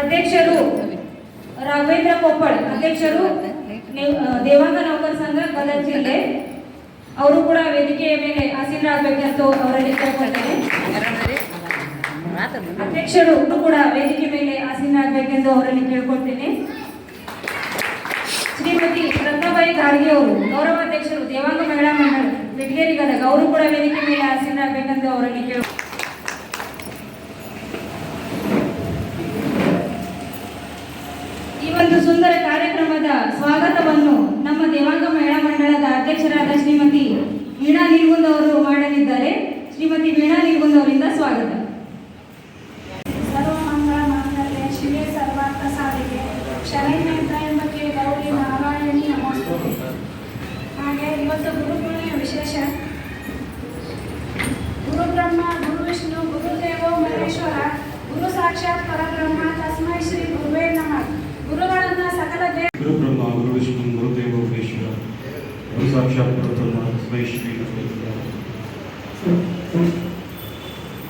ಅಧ್ಯಕ್ಷರು ರಾಘವೇಂದ್ರ ಕೊಪ್ಪಳ್, ಅಧ್ಯಕ್ಷರು ದೇವಾಂಗ ನೌಕರ ಸಂಘ ಗದಗ ಜಿಲ್ಲೆ. ಅವರು ಕೂಡ ವೇದಿಕೆಯ ಮೇಲೆ ಆಸೀನರಾಗಬೇಕಂತ ಅವರಲ್ಲಿ ಕೇಳ್ಕೊಳ್ತೇನೆ. ಅಧ್ಯಕ್ಷರು ಕೂಡ ವೇದಿಕೆ ಮೇಲೆ ಆಸೀನರಾಗಬೇಕೆಂದು ಅವರಲ್ಲಿ ಕೇಳ್ಕೊಳ್ತೇನೆ. ಶ್ರೀಮತಿ ರತ್ನಬಾಯಿ ಗಾರ್ಗೆ ಅವರು, ಗೌರವಾಧ್ಯಕ್ಷರು, ದೇವಾಂಗ ಮಹಿಳಾ ಮಂಡಳ ಬೆಟಗೇರಿ ಗದಗ ಅವರು ಕೂಡ ವೇದಿಕೆ ಮೇಲೆ ಆಸೀನರಾಗಬೇಕೆಂದು ಅವರಲ್ಲಿ ಕೇಳ ಈ ಒಂದು ಸುಂದರ ಕಾರ್ಯಕ್ರಮದ ಸ್ವಾಗತವನ್ನು ನಮ್ಮ ದೇವಾಂಗ ಮಹಿಳಾ ಮಂಡಳದ ಅಧ್ಯಕ್ಷರಾದ ಶ್ರೀಮತಿ ವೀಣಾ ನಿಲ್ಗುಂದ್ ಅವರು ಮಾಡಲಿದ್ದಾರೆ. ಶ್ರೀಮತಿ ವೀಣಾ ನಿಲ್ಗುಂದ್ ಅವರಿಂದ ಸ್ವಾಗತ.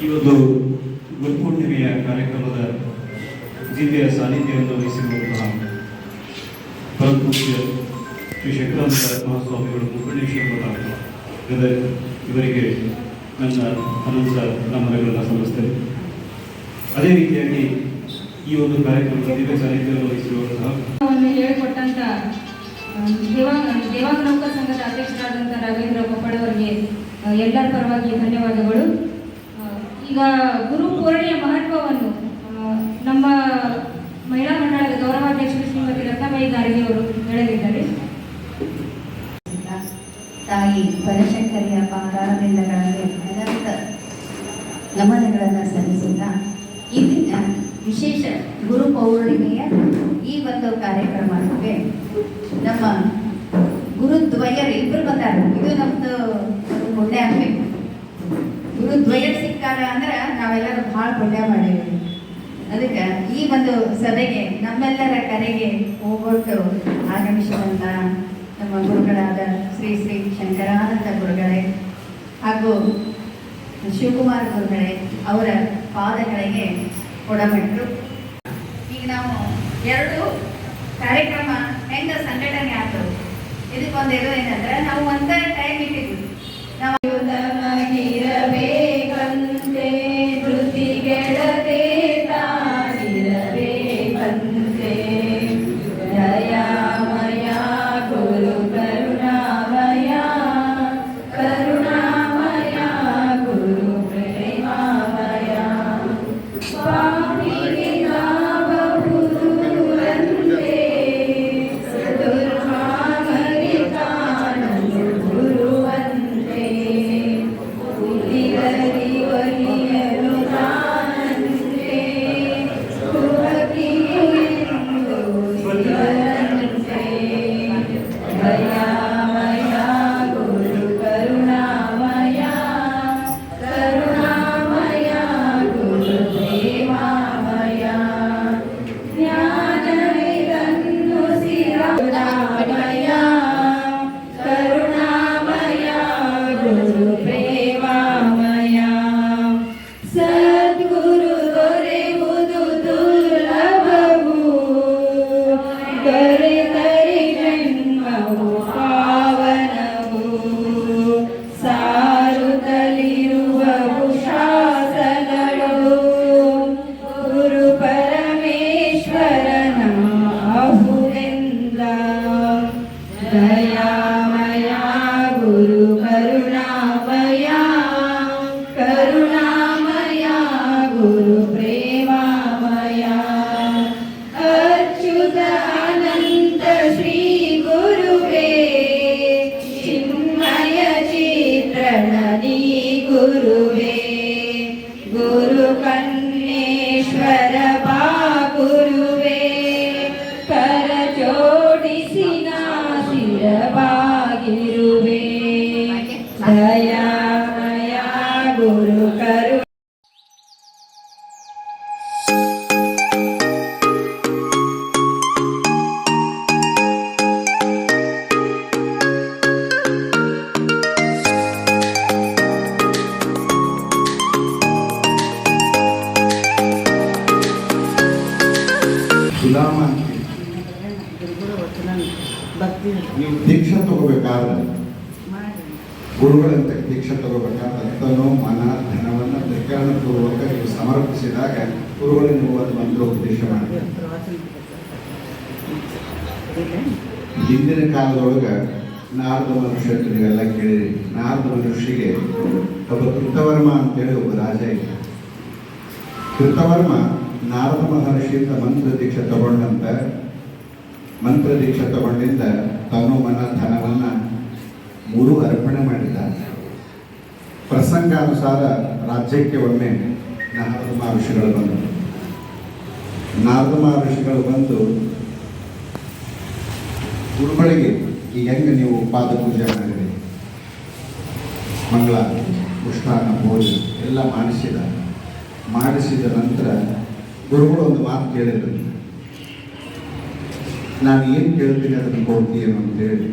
ಈ ಒಂದು ಗುರುಪೂರ್ಣಿಮೆಯ ಕಾರ್ಯಕ್ರಮದ ಜಿಲ್ಲೆಯ ಸಾನ್ನಿಧ್ಯವನ್ನು ವಹಿಸಿರುವಂತಹ ಪರಮಪೂಜ್ಯ ಶ್ರೀ ಶಂಕರಾನಂದ ಮಹಾಸ್ವಾಮಿಗಳು ಗದಗ ಇವರಿಗೆ ನನ್ನ ಅನಂತ ನಮನಗಳನ್ನು ಸಲ್ಲಿಸ್ತೇನೆ. ಅದೇ ರೀತಿಯಾಗಿ ಈ ಒಂದು ಕಾರ್ಯಕ್ರಮದ ದಿವ್ಯ ಸಾನ್ನಿಧ್ಯವನ್ನು ವಹಿಸಿರುವಂತಹ ಹೇಳಿಕೊಟ್ಟಂತ ದೇವಾಂಗ ದೇವಾಂಗ ನೌಕರ ಸಂಘದ ಅಧ್ಯಕ್ಷರಾದಂಥ ರಾಘವೇಂದ್ರ ಕೊಪ್ಪಳವರಿಗೆ ಎಲ್ಲರ ಪರವಾಗಿ ಧನ್ಯವಾದಗಳು. ಈಗ ಗುರು ಪೂರ್ಣಿಯ ಮಹತ್ವವನ್ನು ನಮ್ಮ ಮಹಿಳಾ ಮಂಡಳದ ಗೌರವಾಧ್ಯಕ್ಷರು ಶ್ರೀಮತಿ ರತ್ನಬಾಯಿ ಗಾರ್ಗೆ ಅವರು ಹೇಳಲಿದ್ದಾರೆ. ತಾಯಿ ಬನಶಂಕರಿಯ ಪಾದಾರವಿಂದಗಳಲ್ಲಿ ಅನಂತ ನಮನಗಳನ್ನು ಸಲ್ಲಿಸುತ್ತಾ ಈ ದಿನ ವಿಶೇಷ ಗುರು ಪೌರ್ಣಿಮೆಯ ಈ ಒಂದು ಕಾರ್ಯಕ್ರಮಕ್ಕೆ ನಮ್ಮ ಗುರುದ್ವಯರು ಇಬ್ಬರು ಬಂದಾರ. ಇದು ನಮ್ಮದು ಒಂದು ಆಗಬೇಕು ಆಗ್ಬೇಕು ಗುರುದ್ವಯರು ಅಂದ್ರೆ ನಾವೆಲ್ಲರೂ ಬಹಳ ಪುಣ್ಯ ಮಾಡಿದ್ವಿ ಅದಕ್ಕೆ ಈ ಒಂದು ಸಭೆಗೆ ನಮ್ಮೆಲ್ಲರ ಕರೆಗೆ ಹೋಗೊಟ್ಟು ಆಗಮಿಸಿದಂತ ನಮ್ಮ ಗುರುಗಳಾದ ಶ್ರೀ ಶ್ರೀ ಶಂಕರಾನಂದ ಗುರುಗಳೇ ಹಾಗೂ ಶಿವಕುಮಾರ್ ಗುರುಗಳೇ ಅವರ ಪಾದಗಳಿಗೆ ಕೊಡಮಟ್ರು ಈಗ ನಾವು ಎರಡು ಕಾರ್ಯಕ್ರಮ ಹೆಂಗ ಸಂಘಟನೆ ಆಯ್ತು ಇದಕ್ಕೊಂದು ಇದು ಏನಂದ್ರೆ ನಾವು ಒಂದೇ ಟೈಮ್ ಇಟ್ಟಿದ್ವಿ. ಗುರುಗಳಂತೆ ದೀಕ್ಷೆ ತಗೋಬೇಕಾದ ತನು ಮನ, ಧನವನ್ನು ತ್ರಿಕರಣಪೂರ್ವಕ ನೀವು ಸಮರ್ಪಿಸಿದಾಗ ಗುರುಗಳು ನೀವು ಒಂದು ಮಂತ್ರ ಉಪದೇಶ ಮಾಡಿ ಹಿಂದಿನ ಕಾಲದೊಳಗೆ ನಾರದ ಮನುಷ್ಯ ನೀವೆಲ್ಲ ಕೇಳಿರಿ. ನಾರದ ಮನುಷ್ಯಗೆ ಒಬ್ಬ ಕೃತವರ್ಮ ಅಂತೇಳಿ ಒಬ್ಬ ರಾಜ ಇದ್ದ ಕೃತವರ್ಮ ನಾರದ ಮಹರ್ಷಿಯಿಂದ ಮಂತ್ರ ದೀಕ್ಷೆ ತಗೊಂಡಂತ, ಮಂತ್ರ ದೀಕ್ಷೆ ತಗೊಂಡಿಂದ ತನು ಮನ, ಧನವನ್ನ ಮೂರು ಅರ್ಪಣೆ ಮಾಡಿದ ಪ್ರಸಂಗಾನುಸಾರ ರಾಜ್ಯಕ್ಕೆ ಒಮ್ಮೆ ನಾರದ ಮಹರ್ಷಿಗಳು ಬಂದರು. ನಾರದ ಮಹರ್ಷಿಗಳು ಬಂದು, ಗುರುಗಳಿಗೆ ಈ ಹೆಂಗೆ ನೀವು ಪಾದ ಪೂಜೆ ಮಾಡಿದ್ರಿ? ಮಂಗಳ ಪುಷ್ಪಾನ ಭೋಜನ ಎಲ್ಲ ಮಾಡಿಸಿದ. ಮಾಡಿಸಿದ ನಂತರ ಗುರುಗಳು ಒಂದು ಮಾತು ಕೇಳಿದ್ರು. ನಾನು ಏನು ಕೇಳ್ತೀನಿ ಅದನ್ನು ಕೊಡ್ತೀನಿ ಅಂತೇಳಿ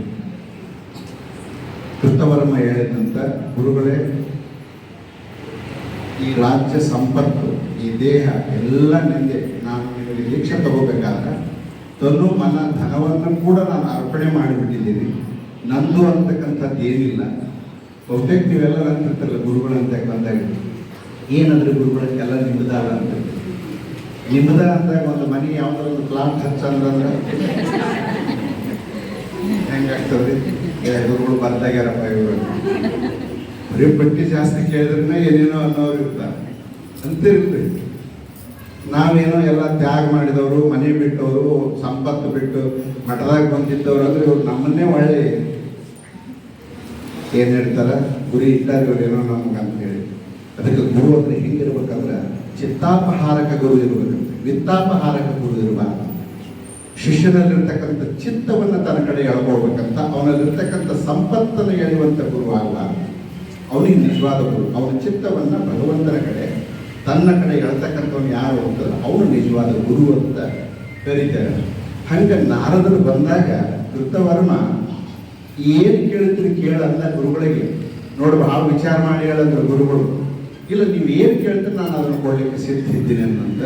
ಕೃತವರ್ಮ ಹೇಳಿದಂತ ಗುರುಗಳೇ, ಈ ರಾಜ್ಯ ಸಂಪತ್ತು, ಈ ದೇಹ ಎಲ್ಲ ನಿಂದೆ. ನಾನು ನಿಮಗೆ ದೀಕ್ಷೆ ತಗೋಬೇಕಾದ್ರೆ ತನು ಮನ ಧನವನ್ನು ಕೂಡ ನಾನು ಅರ್ಪಣೆ ಮಾಡಿಬಿಟ್ಟಿದ್ದೀನಿ. ನಂದು ಅಂತಕ್ಕಂಥದ್ದು ಏನಿಲ್ಲ. ಬಹುತೇಕ ನೀವೆಲ್ಲರೂ ಅಂತಿರ್ತಾರಲ್ಲ ಗುರುಗಳಂತೆ ಬಂದಾಗ. ಏನಂದ್ರೆ ಗುರುಗಳಕ್ಕೆಲ್ಲ ನಿಮ್ಮದಾರ ಅಂತ. ನಿಮ್ಮದ ಅಂದಾಗ ಒಂದು ಮನೆ ಯಾವ್ದಾರ ಒಂದು ಅಂದ್ರೆ ಹಚ್ಚಂದ್ರೆ ಹೆಂಗಾಗ್ತದೆ? ಗುರುಗಳು ಬಂದಾಗ್ಯಾರಪ್ಪ ಇವರು ಬರೀ ಬಟ್ಟಿ ಜಾಸ್ತಿ ಕೇಳಿದ್ರೆ ಏನೇನೋ ಅನ್ನೋರು ಇರ್ತಾರೆ. ಅಂತಿರ್ತೀವಿ ನಾವೇನೋ ಎಲ್ಲ ತ್ಯಾಗ ಮಾಡಿದವರು, ಮನೆ ಬಿಟ್ಟವರು, ಸಂಪತ್ತು ಬಿಟ್ಟು ಮಠದಾಗ ಬಂದಿದ್ದವ್ರು ಅಂದ್ರೆ ಇವ್ರು ನಮ್ಮನ್ನೇ ಒಳ್ಳೆ ಏನ್ ಹೇಳ್ತಾರ? ಗುರಿ ಇಟ್ಟಾರ ಇವ್ರು ಏನೋ ನಮ್ಗೆ ಅಂತ ಹೇಳಿ. ಅದಕ್ಕೆ ಗುರು ಅಂದ್ರೆ ಹೆಂಗಿರ್ಬೇಕಂದ್ರೆ ಚಿತ್ತಾಪಹಾರಕ ಗುರು ಇರ್ಬೇಕಂತೆ. ವಿತ್ತಾಪಹಾರಕ ಗುರು ಇರಬಾರ್ದು. ಶಿಷ್ಯನಲ್ಲಿರ್ತಕ್ಕಂಥ ಚಿತ್ತವನ್ನು ತನ್ನ ಕಡೆ ಎಳ್ಕೊಳ್ಬೇಕಂತ ಅವನಲ್ಲಿರ್ತಕ್ಕಂಥ ಸಂಪತ್ತನ್ನು ಎಳೆಯುವಂಥ ಗುರು ಅಲ್ಲ. ಅವನಿಗೆ ನಿಜವಾದ ಗುರು. ಅವನ ಚಿತ್ತವನ್ನು ಭಗವಂತನ ಕಡೆ, ತನ್ನ ಕಡೆ ಎಳ್ತಕ್ಕಂಥವ್ನು ಯಾರು ಅಂತ ಅವನು ನಿಜವಾದ ಗುರು ಅಂತ ಕರೀತಾರೆ. ಹಂಗೆ ನಾರದರು ಬಂದಾಗ ಕೃತವರ್ಮ, ಏನು ಕೇಳಿದ್ರು ಕೇಳಲ್ಲ ಗುರುಗಳಿಗೆ. ನೋಡಿ, ಭಾಳ ವಿಚಾರ ಮಾಡಿ ಹೇಳಂದ್ರೆ ಗುರುಗಳು. ಇಲ್ಲ, ನೀವು ಏನು ಕೇಳ್ತಾರೆ ನಾನು ಅದನ್ನು ಕೊಡ್ಲಿಕ್ಕೆ ಸಿದ್ಧ ಇದ್ದೀನಿ ಅನ್ನಂತ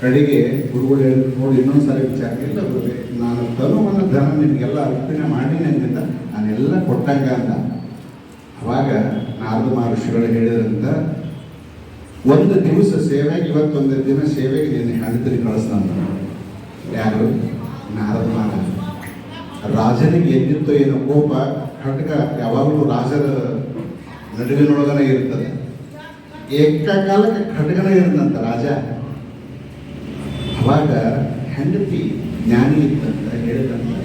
ಕಡೆಗೆ ಗುರುಗಳು ಹೇಳಿದ್ರು ನೋಡಿ ಇನ್ನೊಂದು ಸಾರಿ ವಿಚಾರ ಇಲ್ಲ ಗುರುವೆ ನಾನು ತನುವನ್ನು ಧನ ನಿಮಗೆಲ್ಲ ಅರ್ಪಣೆ ಮಾಡಿನಿ ಅಂತ ನಾನೆಲ್ಲ ಕೊಟ್ಟಂಗ ಅಂತ. ಅವಾಗ ನಾರದ ಮಹರ್ಷಿಗಳು ಹೇಳಿದ್ರಂತ ಒಂದು ದಿವಸ ಸೇವೆಗೆ, ಇವತ್ತೊಂದು ದಿನ ಸೇವೆಗೆ ನೀನು ಹೆಂಡತಿರಿ ಕಳಿಸ್ತಾನ ಯಾರು? ನಾರದ ಮಹಾರಾಜ ರಾಜನಿಗೆ ಎದ್ದಿತ್ತು ಏನೋ ಕೋಪ ಖಟ್ಗ ಯಾವಾಗಲೂ ರಾಜರ ನಡುವಿನೊಳಗನೇ ಇರ್ತದೆ ಏಕಕಾಲಕ್ಕೆ ಖಟ್ಗನೇ ಇರ್ತಂತ ರಾಜ. ಅವಾಗ ಹೆಂಡತಿ ಜ್ಞಾನಿ ಇತ್ತಂತ ಹೇಳಿದಂತ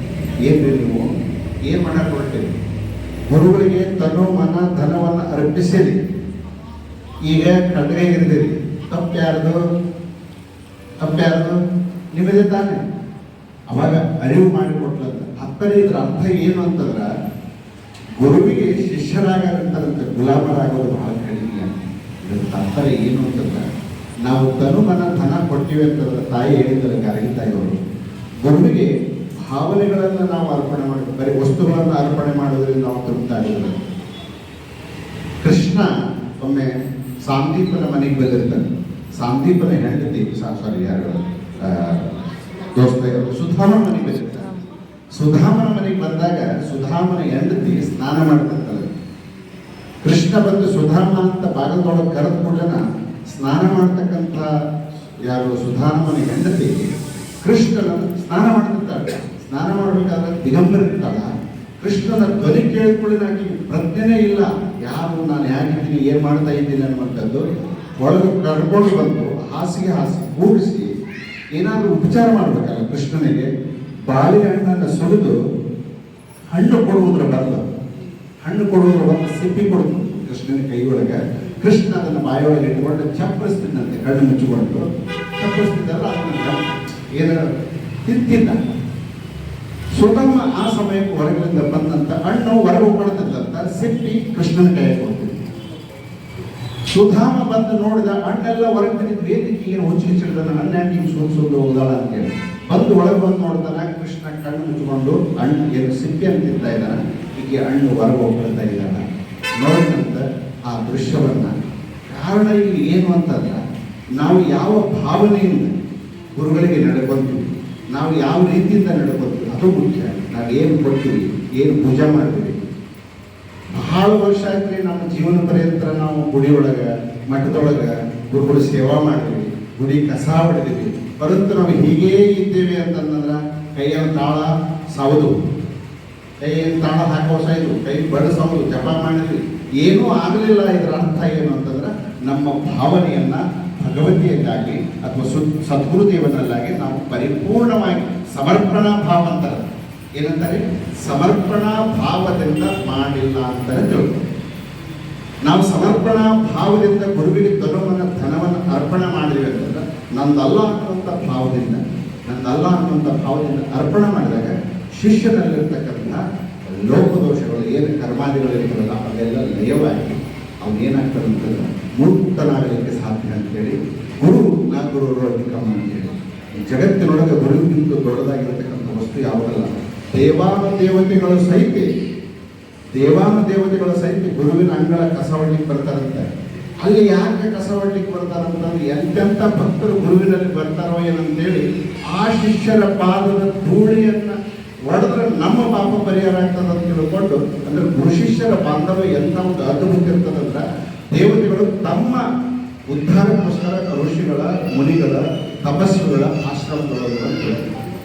ಏನು ನೀವು? ಏನು ಮಾಡಕ್ಕೆ ಗುರುಗಳಿಗೆ ತನು ಮನ ಧನವನ್ನು ಅರ್ಪಿಸಿರಿ. ಈಗ ಕಡ್ಗೆ ಇರ್ದಿರಿ ತಪ್ಪು ಯಾರ್ದು ತಪ್ಪು ನಿಮ್ಮದೇ ತಾನೆ. ಅವಾಗ ಅರಿವು ಮಾಡಿಕೊಟ್ಲಂತ. ಅಕ್ಕರೆ ಇದ್ರ ಅರ್ಥ ಏನು ಅಂತಂದ್ರೆ, ಗುರುವಿಗೆ ಶಿಷ್ಯರಾಗಂತಾರಂತ ಗುಲಾಮರಾಗೋದು ಬಹಳ ಕಡಿಮೆ. ಇದ್ರ ತಾತ್ಪರ್ಯ ಏನು ಅಂತಂದ್ರೆ ನಾವು ತನುಮನ ಧನ ಕೊಡ್ತೀವಿ ಅಂತ ತಾಯಿ ಹೇಳಿದ್ದಾರೆ ಗಾರ್ಗಿ ತಾಯಿಯವರು ಗುರುವಿಗೆ ಭಾವನೆಗಳನ್ನು ನಾವು ಅರ್ಪಣೆ ಮಾಡಿ, ಬರೀ ವಸ್ತುಗಳನ್ನು ಅರ್ಪಣೆ ಮಾಡೋದ್ರಿಂದ ನಾವು ತೃಪ್ತ ಆಗಿಲ್ಲ ಕೃಷ್ಣ ಒಮ್ಮೆ ಸಾಂದೀಪನ ಮನೆಗೆ ಬಂದಿರ್ತಾನೆ. ಸಾಂದೀಪನ ಹೆಂಡತಿ ಸಾರಿ ಯಾರು? ದೋಸ್ತ ಸುಧಾಮನ ಮನೆಗೆ ಬಂದಿರ್ತಾನೆ. ಸುಧಾಮನ ಮನೆಗೆ ಬಂದಾಗ ಸುಧಾಮನ ಹೆಂಡತಿ ಸ್ನಾನ ಮಾಡ್ತಿರ್ತಾಳೆ. ಕೃಷ್ಣ ಬಂದು ಸುಧಾಮ ಅಂತ ಭಾಗದೊಳಗೆ ಕರೆದ ಕೂಡಲೇ ಸ್ನಾನ ಮಾಡ್ತಕ್ಕಂಥ ಯಾರು ಸುಧಾಮನ ಹೆಂಡತಿ, ಕೃಷ್ಣನ ಸ್ನಾನ ಮಾಡ್ತಿರ್ತಾಳೆ ಸ್ನಾನ ಮಾಡಬೇಕಾದ ದಿಗಂಬರ ಇರ್ತಾಳ. ಕೃಷ್ಣನ ಧ್ವನಿ ಕೇಳಿಕೊಳ್ಳಿನಾಗಿ ಪ್ರಜ್ಞೆನೇ ಇಲ್ಲ. ಯಾರು, ನಾನು ಹೇಗಿದ್ದೀನಿ, ಏನು ಮಾಡ್ತಾ ಇದ್ದೀನಿ ಅನ್ನುವಂಥದ್ದು ಒಳಗೆ ಕರ್ಕೊಂಡು ಬಂದು ಹಾಸಿಗೆ ಹಾಸಿಗೆ ಕೂಡಿಸಿ ಏನಾದರೂ ಉಪಚಾರ ಮಾಡಬೇಕಲ್ಲ ಕೃಷ್ಣನಿಗೆ ಬಾಳೆಹಣ್ಣನ್ನು ಸುರಿದು ಹಣ್ಣು ಕೊಡುವುದರ ಬದಲು, ಹಣ್ಣು ಕೊಡುವುದರ ಬದಲು ಸಿಪ್ಪಿ ಕೊಡ್ತು ಕೃಷ್ಣನ ಕೈ ಒಳಗೆ ಕೃಷ್ಣ ಅದನ್ನು ಬಾಯೊಳಗೆ ಇಟ್ಕೊಂಡು ಚಪ್ಪರಿಸ್ತಿದ್ದಂತೆ ಕಣ್ಣು ಮುಚ್ಚಿಕೊಂಡು ಚಪ್ಪರಿಸ್ತಿದ್ದಲ್ಲ ಅದನ್ನ ಏನು ತಿಂತಿದ್ದ. ಸುಗಮ ಆ ಸಮಯಕ್ಕೆ ಹೊರಗಿನಿಂದ ಬಂದಂತ ಹಣ್ಣು ಹೊರಗೆ ಕೊಡ್ತಿದ್ದಂತ ಸಿಪ್ಪಿ ಕೃಷ್ಣನ ಕೈ ಕೊಡ್ತಿದ್ದ ಸುಧಾಮ ಬಂದು ನೋಡಿದ ಹಣ್ಣೆಲ್ಲ ಹೊರಗೆ ಏನಕ್ಕೆ ಏನು ಹುಚ್ಚಿ ಚಿಡಿದ ಹಣ್ಣು ಹಿಂಗೆ ಸುಲ್ ಸುಲ್ದು ಹೋದಾಳ ಅಂತೇಳಿ. ಬಂದು ಒಳಗೆ ಬಂದು ನೋಡ್ತಾನ, ಕೃಷ್ಣ ಕಣ್ಣು ಮುಚ್ಚಿಕೊಂಡು, ಹಣ್ಣು ಏನು ಸಿಪ್ಪಿ ಅಂತ ತಿಂತಾ ಇದ್ದಾನ? ಈಗ ಹಣ್ಣು ಹೊರಗೆ ಹೋಗ್ತಾ ಇದ್ದಾನ ನೋಡಿದಂತ ಆ ದೃಶ್ಯವನ್ನು. ಕಾರಣ ಇಲ್ಲಿ ಏನು ಅಂತಂದ್ರೆ, ನಾವು ಯಾವ ಭಾವನೆಯಿಂದ ಗುರುಗಳಿಗೆ ನಡ್ಕೊಂತೀವಿ, ನಾವು ಯಾವ ರೀತಿಯಿಂದ ನಡ್ಕೊತೀವಿ, ಅದು ಮುಖ್ಯ. ನಾವು ಏನು ಕೊಡ್ತೀವಿ, ಏನು ಪೂಜೆ ಮಾಡ್ತೀವಿ. ಬಹಳ ವರ್ಷ ಆಯ್ತು ನಮ್ಮ ಜೀವನ ಪರ್ಯಂತ ನಾವು ಗುಡಿಯೊಳಗೆ, ಮಠದೊಳಗೆ ಗುರುಗಳು ಸೇವಾ ಮಾಡ್ತೀವಿ ಗುಡಿ ಕಸ ಹೊಡೆದಿವಿ ಪರಂತು ನಾವು ಹೀಗೇ ಇದ್ದೇವೆ ಅಂತಂದ್ರೆ ಕೈಯ ತಾಳ ಸಾವುದು. ಕೈ ತಾಳ ಹಾಕೋ ಇದು ಕೈ ಬಡಿಸೋದು ಜಪ ಮಾಡಿದ್ವಿ. ಏನೂ ಆಗಲಿಲ್ಲ ಇದರ ಅರ್ಥ ಏನು ಅಂತಂದ್ರೆ ನಮ್ಮ ಭಾವನೆಯನ್ನ ಭಗವತಿಯಲ್ಲಾಗಿ ಅಥವಾ ಸು ಸದ್ಗುರುದೇವನಲ್ಲಾಗಿ ನಾವು ಪರಿಪೂರ್ಣವಾಗಿ ಸಮರ್ಪಣಾ ಭಾವ ಅಂತಾರೆ. ಏನಂತಾರೆ? ಸಮರ್ಪಣಾ ಭಾವದಿಂದ ಮಾಡಿಲ್ಲ ಅಂತಾರೆ ತಿಳ್ಕೊ ನಾವು ಸಮರ್ಪಣಾ ಭಾವದಿಂದ ಗುರುವಿಗೆ ತನುವನ್ನು, ಧನವನ್ನು ಅರ್ಪಣೆ ಮಾಡಿದ್ವಿ ಅಂತಂದ್ರೆ ನಂದಲ್ಲ ಅನ್ನುವಂಥ ಭಾವದಿಂದ, ನಂದಲ್ಲ ಅನ್ನುವಂಥ ಭಾವದಿಂದ ಅರ್ಪಣೆ ಮಾಡಿದಾಗ ಶಿಷ್ಯನಲ್ಲಿರ್ತಕ್ಕಂಥ ಲೋಪದೋಷಗಳು ಏನು ಕರ್ಮಾದಿಗಳು ಅದೆಲ್ಲ ಲಯವಾಗಿ ಅವನೇನಾಗ್ತದೆ ಅಂತಂದ್ರೆ ಮುಕ್ತನಾಗಲಿಕ್ಕೆ ಸಾಧ್ಯ ಅಂತೇಳಿ ಗುರು ನಾ ಗುರು ಅಧಿಕಮ್ಮ ಅಂತೇಳಿ. ಜಗತ್ತಿನೊಳಗೆ ಗುರುವಿಗಿಂತ ದೊಡ್ಡದಾಗಿರತಕ್ಕಂಥ ವಸ್ತು ಯಾವುದಲ್ಲ? ದೇವಾನ ದೇವತೆಗಳು ಸಹಿತ, ದೇವಾನ ದೇವತೆಗಳ ಸಹಿತ ಗುರುವಿನ ಅಂಗಳ ಕಸ ಹೊಡ್ಲಿಕ್ಕೆ ಬರ್ತಾರಂತೆ. ಅಲ್ಲಿ ಯಾಕೆ ಕಸ ಹೊಡ್ಲಿಕ್ಕೆ ಬರ್ತಾರಂತಂದ್ರೆ ಎಂತೆಂಥ ಭಕ್ತರು ಗುರುವಿನಲ್ಲಿ ಬರ್ತಾರೋ ಏನಂತೇಳಿ ಆ ಶಿಷ್ಯರ ಪಾದದ ಧೂಳಿಯನ್ನ ಹೊಡೆದ್ರೆ ನಮ್ಮ ಪಾಪ ಪರಿಹಾರ ಆಗ್ತದೆ ಅಂತ ತಿಳ್ಕೊಂಡು, ಅಂದ್ರೆ ಋಷಿಷ್ಯರ ಬಾಂಧವ ಬಾಂಧವ್ಯ ಎಂಥ ಒಂದು ಅದ್ಭುತ ಇರ್ತದಂದ್ರೆ ದೇವತೆಗಳು ತಮ್ಮ ಉದ್ಧಾರಕ್ಕೋಸ್ಕರ ಋಷಿಗಳ, ಮುನಿಗಳ, ತಪಸ್ಸುಗಳ ಆಶ್ರಮಗಳು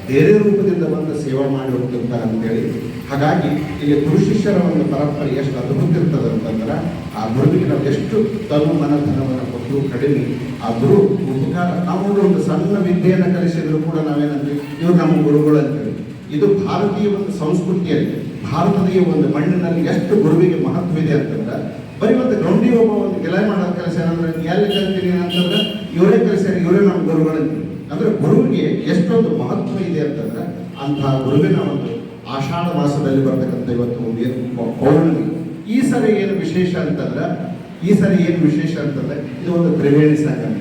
ಬೇರೆ ರೂಪದಿಂದ ಬಂದು ಸೇವಾ ಮಾಡಿ ಹೋಗ್ತಿರ್ತಾರೆ ಅಂತೇಳಿ. ಹಾಗಾಗಿ ಇಲ್ಲಿ ಗುರುಶಿಷ್ಯರ ಒಂದು ಪರಂಪರೆ ಎಷ್ಟು ಅದ್ಭುತ ಇರ್ತದೆ ಅಂತಂದ್ರೆ, ಆ ಗುರುವಿಗೆ ನಾವು ಎಷ್ಟು ತನು ಮನಧನವನ್ನು ಕೊಟ್ಟು ಕಡಿಮೆ. ಆ ಗುರು ಉಪಕಾರ, ನಾವು ಒಂದು ಸಣ್ಣ ವಿದ್ಯೆಯನ್ನು ಕಲಿಸಿದ್ರು ಕೂಡ ನಾವೇನಂತೀವಿ? ಇವ್ರು ನಮ್ಮ ಗುರುಗಳು ಅಂತೀವಿ ಇದು ಭಾರತೀಯ ಒಂದು ಸಂಸ್ಕೃತಿಯಲ್ಲಿ, ಭಾರತದ ಒಂದು ಮಣ್ಣಿನಲ್ಲಿ ಎಷ್ಟು ಗುರುವಿಗೆ ಮಹತ್ವ ಇದೆ ಅಂತಂದ್ರೆ, ಬರೀ ಒಂದು ಗೌಂಡಿ ಒಬ್ಬ ಒಂದು ಗೆಲಾಯ ಮಾಡೋ ಕೆಲಸ ಏನಂದ್ರೆ ಎಲ್ಲಿ ಕಲ್ತೀನಿ ಅಂತಂದ್ರೆ, ಇವರೇ ಕಲಿಸ್ಯಾರ, ಇವರೇ ನಮ್ಮ ಗುರುಗಳಂತೀವಿ ಅಂದ್ರೆ ಗುರುವಿಗೆ ಎಷ್ಟೊಂದು ಮಹತ್ವ ಇದೆ ಅಂತಂದ್ರೆ ಅಂತಹ ಗುರುವಿನ ಒಂದು ಆಷಾಢ ಮಾಸದಲ್ಲಿ ಬರ್ತಕ್ಕಂಥ ಇವತ್ತು ಒಂದು ಏನು ಪೌ- ಪೌರ್ಣಮಿ. ಈ ಸರಿ ಏನು ವಿಶೇಷ ಅಂತಂದ್ರೆ, ಈ ಸರಿ ಏನು ವಿಶೇಷ ಅಂತಂದ್ರೆ, ಇದು ಒಂದು ತ್ರಿವೇಣಿ ಸಂಗಮ.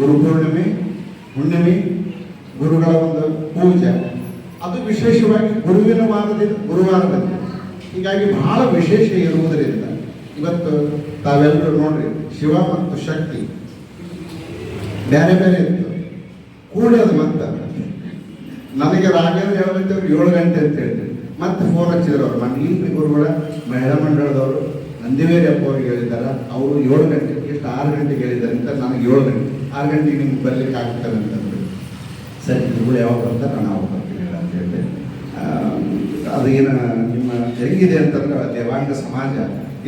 ಗುರು ಪೂರ್ಣಿಮೆ, ಹುಣ್ಣಿಮೆ, ಗುರುಗಳ ಒಂದು ಪೂಜೆ. ಅದು ವಿಶೇಷವಾಗಿ ಗುರುವಿನ ವಾರದಿಂದ ಗುರುವಾರ ಬಂದಿದೆ ಹೀಗಾಗಿ ಬಹಳ ವಿಶೇಷ ಇರುವುದರಿಂದ ಇವತ್ತು ತಾವೆಲ್ಲರೂ ನೋಡ್ರಿ ಶಿವ ಮತ್ತು ಶಕ್ತಿ. ಬೇರೆ ಬೇರೆ ಇತ್ತು. ಕೂಡೋದು ಮತ್ತೆ ನನಗೆ ರಾಘವೇಂದ್ರ ಅವ್ರು ಏಳು ಗಂಟೆ ಅಂತ ಹೇಳಿದ್ರು ಮತ್ತೆ ಫೋನ್ ಹಚ್ಚಿದ್ರು ಅವ್ರು. ಮನೆ ಇಲ್ಲಿ ಗುರುಗಳ, ಮಹಿಳಾ ಮಂಡಳದವರು ನಂದಿವೇರಿ ಅಪ್ಪ ಅವ್ರಿಗೆ ಹೇಳಿದ್ದಾರೆ ಅವರು ಏಳು ಗಂಟೆ ಎಷ್ಟು ಆರು ಗಂಟೆಗೆ ಹೇಳಿದ್ದಾರೆ ಅಂತ ನನಗೆ ಏಳು ಗಂಟೆ. ಆರು ಗಂಟೆಗೆ ನಿಮ್ಗೆ ಬರ್ಲಿಕ್ಕೆ ಆಗ್ತಾರೆ ಅಂತಂದ್ರು ಸರಿ, ಗುರುಗಳು ಯಾವಾಗ ಬರ್ತಾರೆ ನಾನು ಅವಾಗ ಬರ್ತೀನಿ ಅಂತ ಹೇಳಿದೆ ಆ, ಅದು ಏನು ನಿಮ್ಮ ಹೆಂಗಿದೆ ಅಂತಂದ್ರೆ ದೇವಾಂಗ ಸಮಾಜ,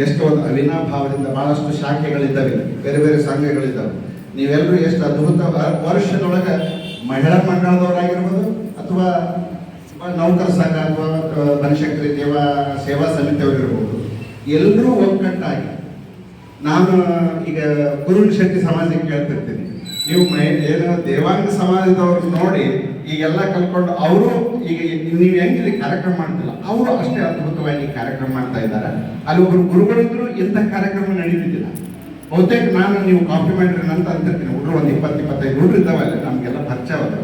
ಎಷ್ಟು ಒಂದು ಅವಿನಾಭಾವದಿಂದ ಬಹಳಷ್ಟು ಶಾಖೆಗಳಿದ್ದಾವೆ, ಬೇರೆ ಬೇರೆ ಸಂಘಗಳಿದ್ದಾವೆ. ನೀವೆಲ್ಲರೂ ಎಷ್ಟು ಅದ್ಭುತ ವರ್ಷದೊಳಗೆ ಮಹಿಳಾ ಮಂಡಳದವರಾಗಿರ್ಬೋದು ಅಥವಾ ನೌಕರ ಸಂಘ ಅಥವಾ ಬನಶಂಕರಿ ದೇವ ಸೇವಾ ಸಮಿತಿಯವರಿರ್ಬೋದು. ಎಲ್ಲರೂ ಒಗ್ಗಟ್ಟಾಗಿ. ನಾನು ಈಗ ಗುರುಣ್ ಶೆಟ್ಟಿ ಸಮಾಜಕ್ಕೆ ಕೇಳ್ತಿರ್ತೀನಿ. ನೀವು ಏನು ದೇವಾಂಗ ಸಮಾಜದವ್ರು ನೋಡಿ ಈಗೆಲ್ಲ ಕಲ್ತ್ಕೊಂಡು ಅವರು ಈಗ ನೀವು ಹೆಂಗಿಲ್ಲಿ ಕಾರ್ಯಕ್ರಮ ಮಾಡ್ತಿಲ್ಲ ಅವರು ಅಷ್ಟೇ ಅದ್ಭುತವಾಗಿ ಕಾರ್ಯಕ್ರಮ ಮಾಡ್ತಾ ಇದ್ದಾರೆ. ಅಲ್ಲಿ ಒಬ್ಬರು ಗುರುಗಳಿದ್ರು ಇಂಥ ಕಾರ್ಯಕ್ರಮ ನಡೀತಿದ್ದಿಲ್ಲ. ಬಹುತೇಕ ನಾನು ನೀವು ಕಾಂಪ್ಲಿಮೆಂಟ್ರಿ ಅಂತ ಅಂತಿರ್ತೀನಿ. ಹುಡುಗರು ಒಂದು ಇಪ್ಪತ್ತು, ಇಪ್ಪತ್ತೈದು ಹುಡುಗರು ಇದ್ದಾವಲ್ಲ ನಮಗೆಲ್ಲ ಪರಿಚಯ ಅವರು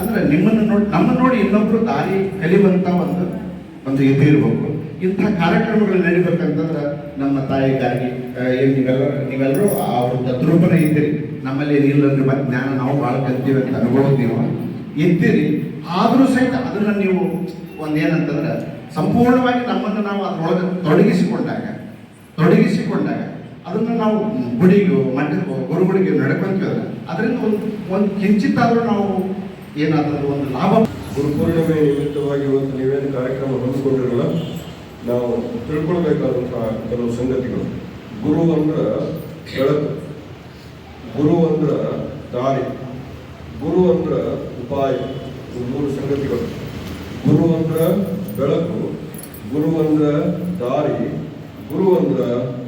ಅಂದ್ರೆ ನಿಮ್ಮನ್ನು ನೋಡಿ ನಮ್ಮನ್ನು ನೋಡಿ ಇನ್ನೊಬ್ರು ದಾರಿ ಕಲಿಯುವಂತ ಒಂದು ಒಂದು ಇದು ಇರಬೇಕು. ಇಂಥ ಕಾರ್ಯಕ್ರಮಗಳು ನಡಿಬೇಕಂತಂದ್ರೆ ನಮ್ಮ ತಾಯಿಗಾಗಿ ಏನು ನೀವೆಲ್ಲರೂ ನೀವೆಲ್ಲರೂ ಅವ್ರ ತದ್ರೂಪನೇ ಇದ್ದೀರಿ. ನಮ್ಮಲ್ಲಿ ಏನಿಲ್ಲ ಅಂದ್ರೆ ಮತ್ತೆ ಜ್ಞಾನ ನಾವು ಭಾಳ ಕಲ್ತೀವಿ ಅಂತ ಅನುಭವ ನೀವು. ಇದ್ದೀರಿ ಆದರೂ ಸಹಿತ ಅದನ್ನು ನೀವು ಒಂದೇನಂತಂದ್ರೆ ಸಂಪೂರ್ಣವಾಗಿ ನಮ್ಮನ್ನು ನಾವು ಅದರೊಳಗೆ ತೊಡಗಿಸಿಕೊಂಡಾಗ ತೊಡಗಿಸಿಕೊಂಡಾಗ ಅದನ್ನು ನಾವು ಗುಡಿಗೂ, ಮಠಕ್ಕೋ ಗುರುಗಳಿಗೆ ನಡ್ಕೊಂತೀವಲ್ಲ, ಅದರಿಂದ ಒಂದು ಒಂದು ಕಿಂಚಿತ್ತಾದರೂ ನಾವು ಏನಾದರೂ ಒಂದು ಲಾಭ. ಗುರುಪೂರ್ಣಿಮೆ ನಿಮಿತ್ತವಾಗಿ ಇವತ್ತು ನೀವೇನು ಕಾರ್ಯಕ್ರಮ ಹೊಂದಿಕೊಂಡಿರಲ್ಲ ನಾವು ತಿಳ್ಕೊಳ್ಬೇಕಾದಂತಹ ಕೆಲವು ಸಂಗತಿಗಳು. ಗುರು ಅಂದ್ರೆ ಬೆಳಕು. ಗುರು ಅಂದ್ರೆ ದಾರಿ. ಗುರು ಅಂದ್ರ ಉಪಾಯ ಮೂರು ಸಂಗತಿಗಳು. ಗುರು ಅಂದ್ರ ಬೆಳಕು, ಗುರು ಅಂದ್ರ ದಾರಿ, ಗುರು ಅಂದ್ರ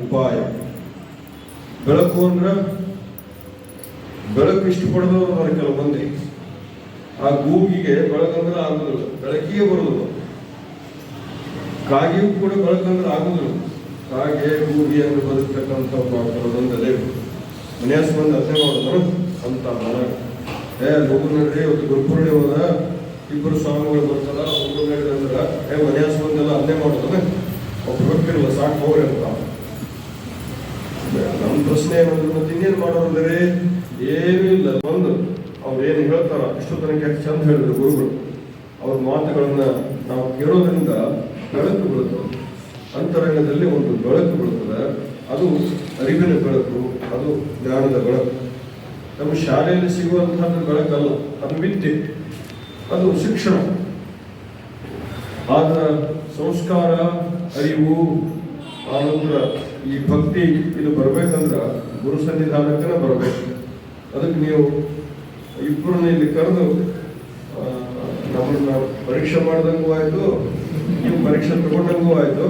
ಉಪಾಯ. ಬೆಳಕು ಅಂದ್ರ ಬೆಳಕು ಇಷ್ಟಪಡದವರು ಅದಾರ ಕೆಲವು ಮಂದಿ. ಆ ಗೂಗಿಗೆ ಬೆಳಕಂದ್ರೆ ಆಗುದಿಲ್ಲ, ಬೆಳಕಿಗೆ ಬರೋದು ಕಾಗಿಯೂ ಕೂಡ ಬೆಳಕಂದ್ರೆ ಆಗುದಿಲ್ಲ. ಕಾಗೆ, ಗೂಗಿ ಅಂದ್ರೆ ಬದುಕ್ತಕ್ಕಂಥ ಅದೇ. ಮನೆಯ ಸಂಬಂಧ ಅರ್ಥ ಮಾಡಿದ್ರು ಅಂತ ಏ ಹೋಗು ನೋಡ್ರಿ ಇವತ್ತು ಗುರುಪೂರ್ಣಿಮೆ ಹೋದ ಇಬ್ಬರು ಸ್ವಾಮಿಗಳು ಬರ್ತಾರ ಹೋಗು ಅಂದ್ರ ಏ ಮನೆಯ ಸಂಬಂಧ ಎಲ್ಲ ಅಲ್ಲೇ ಮಾಡೋದನ್ನ ಒಬ್ರು ಹೋಗ್ತಿರಲ್ಲ ಸಾಕು ಹೋಗ್ರಿ ಅಂತ. ನಮ್ಮ ಪ್ರಶ್ನೆ ಏನಂದ್ರೆ, ಮತ್ತೆ ಇನ್ನೇನು ಮಾಡೋದ್ರೆ ಏನೂ ಇಲ್ಲ ಒಂದು ಅವ್ರು ಏನು ಹೇಳ್ತಾರ, ಇಷ್ಟು ತನಕ ಚಂದ ಹೇಳಿದ್ರು ಗುರುಗಳು. ಅವ್ರ ಮಾತುಗಳನ್ನ ನಾವು ಕೇಳೋದ್ರಿಂದ ಬೆಳಕು ಬೀಳುತ್ತದೆ ಅಂತರಂಗದಲ್ಲಿ ಒಂದು ಬೆಳಕು ಬೀಳುತ್ತದೆ. ಅದು ಅರಿವಿನ ಬೆಳಕು, ಅದು ಜ್ಞಾನದ ಬೆಳಕು. ನಮ್ಮ ಶಾಲೆಯಲ್ಲಿ ಸಿಗುವಂಥದ್ದು ಬೆಳಕಲ್ಲ, ಅದು ವಿದ್ಯೆ, ಅದು ಶಿಕ್ಷಣ. ಆದ ಸಂಸ್ಕಾರ, ಅರಿವು, ಆನಂತರ ಈ ಭಕ್ತಿ ಇದು ಬರಬೇಕಂದ್ರೆ ಗುರು ಸನ್ನಿಧಾನಕ್ಕೆ ಬರಬೇಕು. ಅದಕ್ಕೆ ನೀವು ಇಬ್ಬರನ್ನ ಇಲ್ಲಿ ಕರೆದು ನಮ್ಮನ್ನ ಪರೀಕ್ಷೆ ಮಾಡ್ದಂಗೂ ಆಯಿತು, ನೀವು ಪರೀಕ್ಷೆ ತಗೊಂಡಂಗೂ ಆಯಿತು.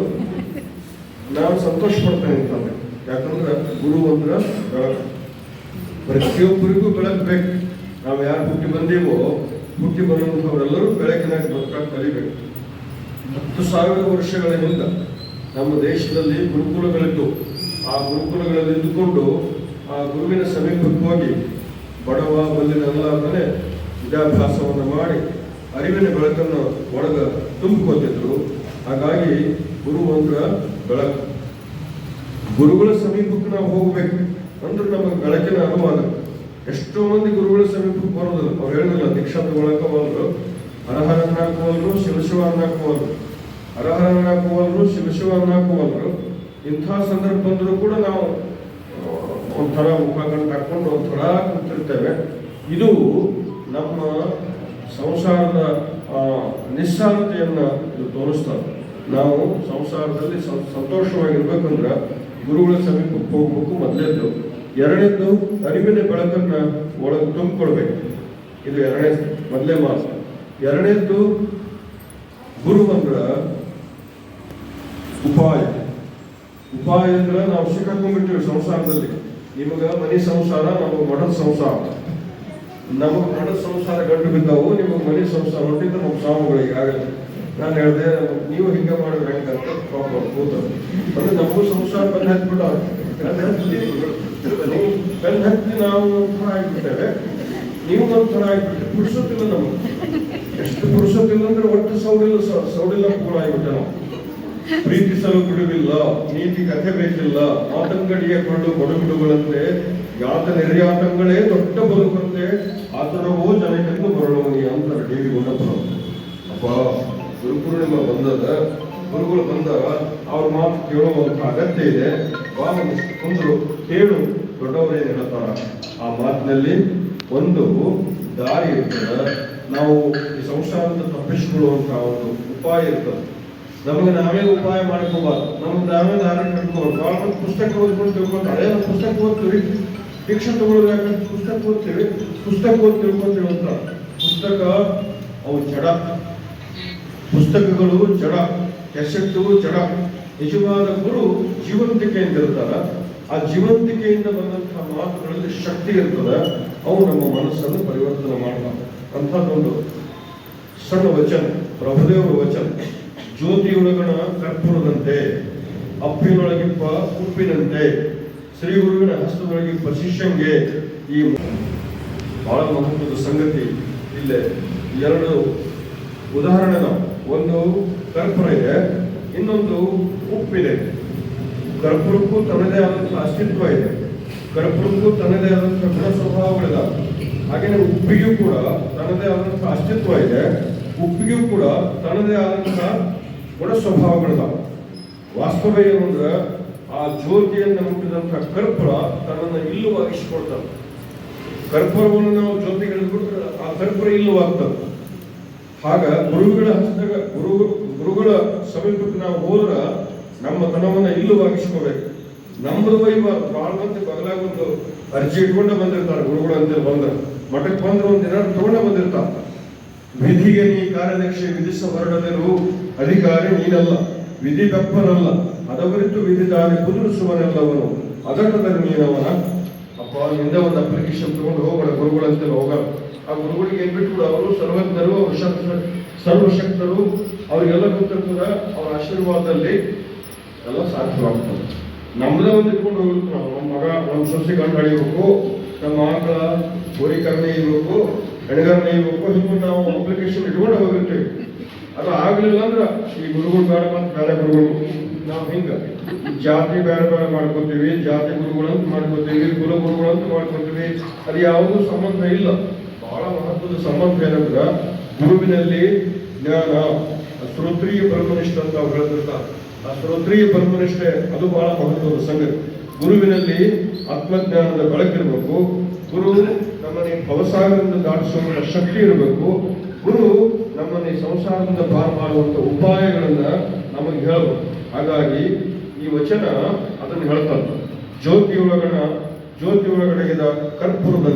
ನಾನು ಸಂತೋಷ ಪಡ್ತೇನೆ ಅಂತಂದ್ರೆ ಯಾಕಂದ್ರೆ ಗುರು ಅಂದ್ರೆ ಬೆಳಕು. ಪ್ರತಿಯೊಬ್ಬರಿಗೂ ಬೆಳಕು ಬೇಕು. ನಾವು ಯಾರು ಹುಟ್ಟಿ ಬಂದೀವೋ, ಹುಟ್ಟಿ ಬಂದಂಥವರೆಲ್ಲರೂ ಬೆಳಕಿನಾಗ ಬದುಕಾಗಿ ಕಲಿಬೇಕು. ಹತ್ತು ಸಾವಿರ ವರ್ಷಗಳ ಹಿಂದ ನಮ್ಮ ದೇಶದಲ್ಲಿ ಗುರುಕುಲಗಳಿದ್ದು, ಆ ಗುರುಕುಲಗಳಲ್ಲಿ ಇದ್ದುಕೊಂಡು ಆ ಗುರುವಿನ ಸಮೀಪಕ್ಕೆ ಹೋಗಿ ಬಡವ ಬಲ್ಲಿನಲ್ಲ ಮನೆ ವಿದ್ಯಾಭ್ಯಾಸವನ್ನು ಮಾಡಿ ಅರಿವಿನ ಬೆಳಕನ್ನು ಒಳಗ ತುಂಬಿಕೊತಿದ್ರು ಹಾಗಾಗಿ ಗುರು ಬೆಳಕು. ಗುರುಗಳ ಸಮೀಪಕ್ಕೆ ನಾವು ಹೋಗ್ಬೇಕು. ಅಂದ್ರೆ ನಮಗೆ ಬೆಳಕಿನ ಅನುಮಾನ. ಎಷ್ಟೋ ಮಂದಿ ಗುರುಗಳ ಸಮೀಪಕ್ಕೆ ಬರೋದಿಲ್ಲ ಅವ್ರು ಹೇಳಿದಿಲ್ಲ ದೀಕ್ಷಾ ತಗೊಳಕವಲ್ರು ಹರಹರ ಹಾಕುವಲ್ರು ಶಿವಶಿವ ಹಾಕುವಲ್ರು ಹರಹರ ಹಾಕುವಲ್ರು ಶಿವಶಿವ ಹಾಕುವಲ್ರು ಇಂಥ ಸಂದರ್ಭ ಬಂದರೂ ಕೂಡ ನಾವು ಒಂಥರ ಕಣ್ಣು ಹಾಕೊಂಡು ಒಂಥರ ಕೂತಿರ್ತೇವೆ. ಇದು ನಮ್ಮ ಸಂಸಾರದ ನಿಸ್ಸಾರತೆಯನ್ನು ಇದು ನಾವು ಸಂಸಾರದಲ್ಲಿ ಸಂತೋಷವಾಗಿರ್ಬೇಕಂದ್ರೆ ಗುರುಗಳ ಸಮೀಪಕ್ಕೆ ಹೋಗ್ಬೇಕು ಮೊದಲೇದ್ದು ಎರಡನೇದ್ದು ಅರಿವಿನ ಬೆಳಕನ್ನ ಒಳಗೆ ತುಂಬಿಕೊಡ್ಬೇಕು ಇದು ಎರಡನೇ ಮೊದಲೇ ಮಾಸ ಎರಡನೇದ್ದು ಗುರು ಅಂದ್ರ ಉಪಾಯ. ಉಪಾಯ ಅಂದ್ರೆ ನಾವು ಸಿಕ್ಕಾಕೊಂಡ್ಬಿಟ್ಟಿವಿ ಸಂಸಾರದಲ್ಲಿ. ನಿಮಗ ಮನಿ ಸಂಸಾರ, ನಮಗ ಮಠದ ಸಂಸಾರ. ನಮಗ್ ಮಠದ ಸಂಸಾರ ಗಂಟು ಬಿದ್ದವು, ನಿಮಗ್ ಮನಿ ಸಂಸಾರ ಹೊಂಟಿದ್ರೆ ನಮ್ಮ ಸ್ವಾಮಿಗಳಿಗೆ ಆಗಲ್ಲ. ನಾನು ಹೇಳಿದೆ, ನೀವು ಹಿಂಗೆ ಮಾಡಿದ್ರೆ ಹೆಂಗೆ ಅಂತ ಪಾಪ ಅವ್ರು ಕೂತರು ಅಂದ್ರೆ ನಮಗೂ ಸಂಸಾರ ಬಂದು ಹತ್ಬಿಟ್ಟು ಬೆನ್ನು ಹತ್ತಿ ನೀವು ನಾವು ಒಂಥರ ಆಗಿಬಿಟ್ಟೇವೆ. ನೀವು ಒಂಥರ ಆಗಿಬಿಟ್ಟೆ. ಪುರುಷೋತ್ತಿಲ್ಲ ನಮಗೆ. ಎಷ್ಟು ಪುರುಷೋತ್ತಿಲ್ಲ ಅಂದ್ರೆ ಒಟ್ಟು ಸೌಡಿಲ್ಲ ಸೌಡಿಲ್ಲ ಕೂಡ ಆಗಿಬಿಟ್ಟೆ ನಾವು ಪ್ರೀತಿಸಲು ಬಿಡುವಿಲ್ಲ, ನೀತಿ ಕಥೆ ಬೇಕಿಲ್ಲ ಆತಂಕಡಿಯ ಕೊಂಡು ಕೊಡುಬಿಡುಗಳಂತೆ ಯಾತ ನಿರ್ಯಾತಂಗಳೇ ದೊಡ್ಡ ಬದುಕಂತೆ, ಆತರವೋ ಜನಕನ್ನು ಬರಳುವನಿ ಅಂತ ಡಿ ವಿ ಅಪ್ಪ, ಗುರುಪೂರ್ಣಿಮೆ ಬಂದದ ಗುರುಗಳು ಬಂದಾಗ ಅವ್ರ ಮಾತು ಕೇಳುವಂತ ಅಗತ್ಯ ಇದೆ. ಬಾ ಕುಂದ್ರು. ಕೇಳು ದೊಡ್ಡವರೇನು ಹೇಳ್ತಾರ ಆ ಮಾತಿನಲ್ಲಿ ಒಂದು ದಾರಿ ಇರ್ತದೆ. ನಾವು ಈ ಸಂಸಾರದ ತಪ್ಪಿಸಿಕೊಳ್ಳುವಂತ ಒಂದು ಉಪಾಯ ಇರ್ತದೆ. ನಮಗೆ ನಾವೇ ಉಪಾಯ ಮಾಡ್ಕೋಬಾರ್ದು ನಮ್ಗೆ ನಾವೇ ದಾರಿ ಕಟ್ಕೋಬಾರ್ದು ಪುಸ್ತಕ ಓದ್ಕೊಂಡು ತಿಳ್ಕೊಂಡು ನಾವು ಪುಸ್ತಕ ಓದ್ತೀವಿ. ಶಿಕ್ಷಣ ತಗೊಳ್ಳೋದು ಪುಸ್ತಕ ಓದ್ತೀವಿ. ಪುಸ್ತಕ ಓದಿ ತಿಳ್ಕೊಂಡು ಅಂತ. ಪುಸ್ತಕ, ಅವು ಜಡ. ಪುಸ್ತಕಗಳು ಜಡ. ಕೆಸೆಟ್ಟು ಜಡ. ನಿಜವಾದ ಗುರು ಜೀವಂತಿಕೆಯಿಂದ ಇರ್ತಾರ ಆ ಜೀವಂತಿಕೆಯಿಂದ ಬಂದಂತಹ ಮಾತುಗಳಲ್ಲಿ ಶಕ್ತಿ ಇರ್ತದೆ, ಅವು ನಮ್ಮ ಮನಸ್ಸನ್ನು ಪರಿವರ್ತನೆ ಮಾಡಬಾರ್ದು. ಅಂಥದ್ದೊಂದು ಸಣ್ಣ ವಚನ ಪ್ರಭುದೇವರ ವಚನ. ಜ್ಯೋತಿಯೊಳಗಣ ಕರ್ಪೂರದಂತೆ, ಅಪ್ಪಿನೊಳಗಿಪ್ಪ ಉಪ್ಪಿನಂತೆ, ಶ್ರೀ ಗುರುವಿನ ಹಸ್ತದೊಳಗಿಪ್ಪ ಶಿಷ್ಯಂಗೆ ಈ ಬಹಳ ಮಹತ್ವದ ಸಂಗತಿ ಇಲ್ಲೇ. ಎರಡು ಉದಾಹರಣೆ ಒಂದು ಕರ್ಪೂರ ಇದೆ, ಇನ್ನೊಂದು ಉಪ್ಪಿದೆ. ಕರ್ಪೂರಕ್ಕೂ ತನ್ನದೇ ಆದಂತಹ ಅಸ್ತಿತ್ವ ಇದೆ. ಕರ್ಪುರಕ್ಕೂ ತನ್ನದೇ ಆದಂತಹ ಗುಣ ಸ್ವಭಾವಗಳಿದಾವೆ ಹಾಗೆಯೇ ಉಪ್ಪಿಗೂ ಕೂಡ ತನ್ನದೇ ಆದಂತಹ ಅಸ್ತಿತ್ವ ಇದೆ. ಉಪ್ಪಿಗೂ ಕೂಡ ತನ್ನದೇ ಆದಂತಹ ಗುಣ ಸ್ವಭಾವಗಳಿದಾವೆ ವಾಸ್ತವ ಏನು ಅಂದ್ರೆ, ಆ ಜ್ಯೋತಿಯನ್ನು ಮುಟ್ಟಿದಂತಹ ಕರ್ಪುರ ತನ್ನನ್ನು ಇಲ್ಲವಾಗಿಸಿಕೊಳ್ತದೆ ಕರ್ಪೂರವನ್ನು ನಾವು ಜ್ಯೋತಿಗೆ ಹಿಡಿದ್ಬಿಟ್ರೆ ಆ ಕರ್ಪೂರ ಇಲ್ಲವಾಗ್ತದೆ ಹಾಗ ಗುರುಗಳ ಹಸ್ತ ಗುರು ಗುರುಗಳ ಸಮೀಪಕ್ಕೆ ನಾವು ಹೋದ್ರ ನಮ್ಮ ತನವನ್ನ ಇಲ್ಲವಾಗಿಸ್ಕೋಬೇಕು ನಮ್ಮದು ಇವ ಭಾಳ ಮಂದಿ ಬಗಲಾಗ ಅರ್ಜಿ ಇಟ್ಕೊಂಡೇ ಬಂದಿರ್ತಾರೆ ಗುರುಗಳು ಅಂತ ಬಂದ್ರೆ ಮಠಕ್ಕೆ ಬಂದ್ರೆ ಒಂದು ದಿನ ತಗೊಂಡ ಬಂದಿರ್ತಾರೆ ವಿಧಿಗೆ ನೀ ಕಾರ್ಯದಕ್ಷೆ ವಿಧಿಸ ಹೊರಡದಿರು ಅಧಿಕಾರಿ ನೀನಲ್ಲ, ವಿಧಿ ಬೆಪ್ಪನಲ್ಲ. ಅದವರಿತು ವಿಧಿದಾರಿ ಕುದುರಿಸುವನೆಲ್ಲವನು ಅದಟದಲ್ಲಿ ನೀನವನ ಅಪ್ಪ, ನಿಂದ ಒಂದು ಅಪ್ಲಿಕೇಶನ್ ತಗೊಂಡು ಹೋಗೋಣ ಗುರುಗಳಂತೆಲ್ಲ ಹೋಗಲ್ಲ ಆ ಗುರುಗಳಿಗೆ ಏನ್ ಬಿಟ್ಟು ಅವರು ಸರ್ವಜ್ಞರು ಸರ್ವಶಕ್ತರು, ಅವರಿಗೆಲ್ಲ ಗೊತ್ತಿರ್ತದ ಅವರ ಆಶೀರ್ವಾದದಲ್ಲಿ ಎಲ್ಲ ಸಾಧ್ಯವಾಗ್ತದೆ. ನಮ್ಮದೇ ಒಂದು ಇಟ್ಕೊಂಡು ನಮ್ಮ ಮಗ ಒಂದು ಸೊಸೆ ಗಂಡು ಅಳಿಬೇಕು ನಮ್ಮ ಮಕ್ಕಳ ಹೋರಿಕರಣೆ ಇರಬೇಕು, ಹೆಣಗರಣೆ ಇರಬೇಕು, ಹಿಂಗೆ ನಾವು ಅಪ್ಲಿಕೇಶನ್ ಇಟ್ಕೊಂಡು ಹೋಗಿರ್ತೀವಿ. ಅದು ಆಗಲಿಲ್ಲ ಅಂದ್ರೆ ಈ ಗುರುಗಳು ಬೇಡ ಬೇರೆ ಗುರುಗಳು. ನಾವು ಹಿಂಗೆ. ಜಾತಿ ಬೇರೆ ಬೇರೆ ಮಾಡ್ಕೋತೀವಿ, ಜಾತಿ ಗುರುಗಳಂತ ಮಾಡ್ಕೋತೀವಿ, ಕುಲ ಗುರುಗಳಂತ ಮಾಡ್ಕೋತೀವಿ. ಅದು ಯಾವುದೂ ಸಂಬಂಧ ಇಲ್ಲ. ಬಹಳ ಮಹತ್ವದ ಸಂಬಂಧ ಏನಂದ್ರೆ, ಗುರುವಿನಲ್ಲಿ ಜ್ಞಾನ, ಶ್ರೋತ್ರಿಯ ಬ್ರಹ್ಮನಿಷ್ಠ ಅಂತ ಅವ್ರು ಹೇಳ್ತಿರ್ತಾರೆ. ಆ ಶ್ರೋತ್ರಿಯ ಪರಮನಿಷ್ಠೆ, ಅದು ಬಹಳ ಮಹತ್ವದ ಸಂಗತಿ. ಗುರುವಿನಲ್ಲಿ ಆತ್ಮಜ್ಞಾನದ ಬೆಳಕಿರಬೇಕು ಗುರು ನಮ್ಮನೆ ಭವಸಾಗರದಿಂದ ದಾಟಿಸುವಂತ ಶಕ್ತಿ ಇರಬೇಕು. ಗುರು ನಮ್ಮನ್ನ ಈ ಸಂಸಾರದಿಂದ ಪಾರು ಮಾಡುವಂತ ಉಪಾಯಗಳನ್ನ ನಮಗೆ ಹೇಳಬೇಕು. ಹಾಗಾಗಿ ಈ ವಚನ ಅದನ್ನು ಹೇಳ್ತಾರೆ ಜ್ಯೋತಿ ಒಳಗಣ, ಜ್ಯೋತಿ ಒಳಗಡೆಗಿದ ಕರ್ಪೂರದಂತೆ